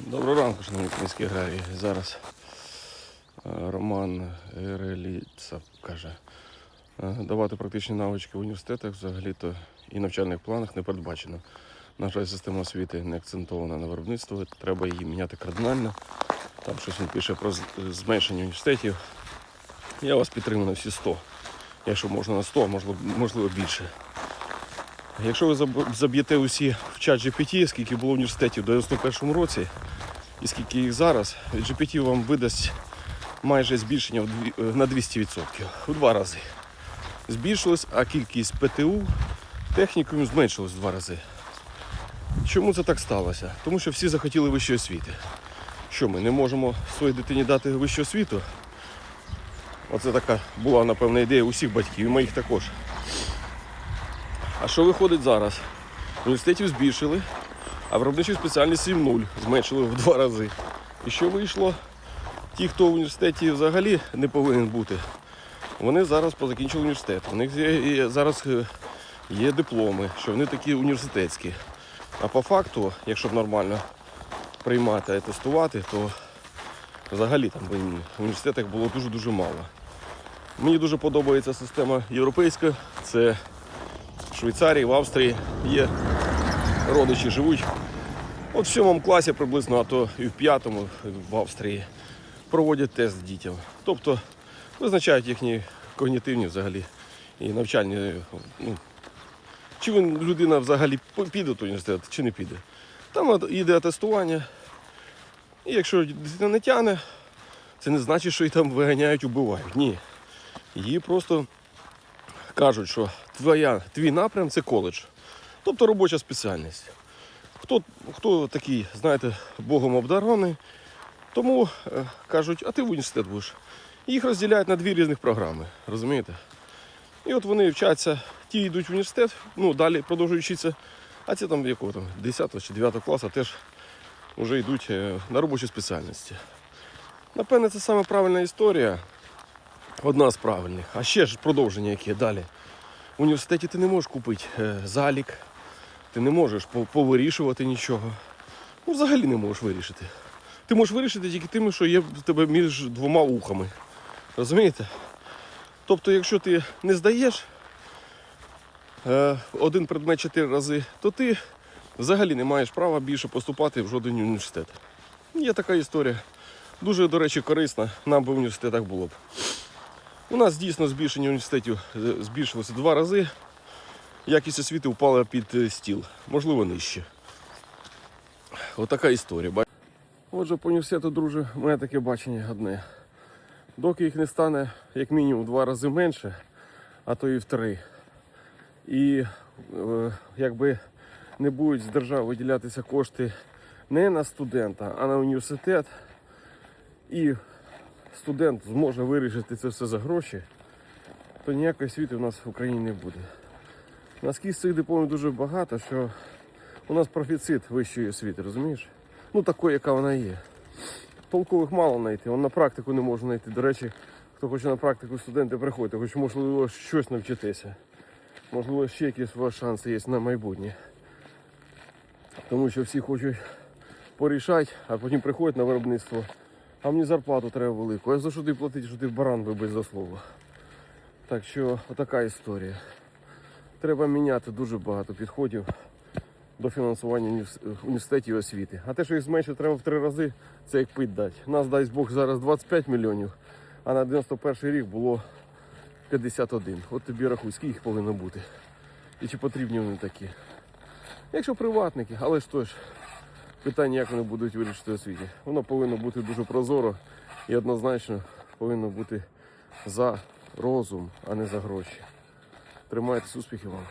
Доброго ранку, шановні українські аграрії. Зараз е, Роман Гереліца каже, е, давати практичні навички в університетах взагалі-то і навчальних планах не передбачено. На жаль, система освіти не акцентована на виробництво, треба її міняти кардинально. Там щось він пише про зменшення університетів. Я вас підтримую на всі 100. Якщо можна на 100, можливо, можливо більше. Якщо ви заб'єте усі в чат GPT, скільки було університетів в 91-му році, і скільки їх зараз, GPT вам видасть майже збільшення в е, на 200%, у два рази. Збільшилось, а кількість ПТУ технікумів зменшилась в два рази. Чому це так сталося? Тому що всі захотіли вищої освіти. Що ми не можемо своїй дитині дати вищу освіту? Оце така була, напевно, ідея усіх батьків і моїх також. А що виходить зараз? Університетів збільшили, а виробничі спеціальності в нуль зменшили в два рази. І що вийшло? Ті, хто в університеті взагалі не повинен бути, вони зараз позакінчили університет. У них є- зараз е, є дипломи, що вони такі університетські. А по факту, якщо б нормально приймати і тестувати, то взагалі там в університетах було дуже-дуже мало. Мені дуже подобається система європейська. Це в Швейцарії, в Австрії є родичі живуть. От в сьомому класі приблизно, а то і в п'ятому в Австрії проводять тест дітям. Тобто визначають їхні когнітивні взагалі і навчальні. Ну, чи він, людина взагалі піде в університет, чи не піде. Там йде тестування. І якщо дитина не тягне, це не значить, що її там виганяють, убивають. Ні. Її просто кажуть, що твоя, твій напрям це коледж, тобто робоча спеціальність. Хто, хто такий, знаєте, Богом обдарований, тому е, кажуть, а ти в університет будеш. Їх розділяють на дві різних програми, розумієте? І от вони вчаться, ті йдуть в університет, ну далі продовжують вчитися, а ці там якого там 10 чи 9 класу теж вже йдуть е, на робочі спеціальності. Напевне, це саме правильна історія. Одна з правильних. А ще ж продовження яке далі. В університеті ти не можеш купити е, залік, ти не можеш повирішувати нічого. Ну, взагалі не можеш вирішити. Ти можеш вирішити тільки тим, що є в тебе між двома ухами. Розумієте? Тобто, якщо ти не здаєш е, один предмет чотири рази, то ти взагалі не маєш права більше поступати в жоден університет. Є така історія. Дуже, до речі, корисна. Нам би в університетах було б. У нас дійсно збільшення університетів е, збільшилося два рази. Якість освіти впала під е, стіл, можливо, нижче. Отака історія. Отже, по університету, друже, у мене таке бачення одне. Доки їх не стане як мінімум два рази менше, а то і в три. І е, якби не будуть з держави виділятися кошти не на студента, а на університет, і студент зможе вирішити це все за гроші, то ніякої освіти у нас в Україні не буде. Наскільки цих дипломів дуже багато, що у нас профіцит вищої освіти, розумієш? Ну такої, яка вона є. Толкових мало знайти, на практику не можна знайти. До речі, хто хоче на практику студенти приходьте, хоч можливо щось навчитися. Можливо, ще якісь у вас шанси є на майбутнє. Тому що всі хочуть порішати, а потім приходять на виробництво. А мені зарплату треба велику. А за що ти платити, що ти баран вибить за слово. Так що отака історія. Треба міняти дуже багато підходів до фінансування університетів освіти. А те, що їх зменшити треба в три рази, це як пить дати. Нас, дасть Бог, зараз 25 мільйонів, а на 91 рік було 51. От тобі рахуй, скільки їх повинно бути. І чи потрібні вони такі. Якщо приватники, але ж то ж, питання, як вони будуть вирішити освіті. Воно повинно бути дуже прозоро і однозначно повинно бути за розум, а не за гроші. Тримайтесь, успіхів вам.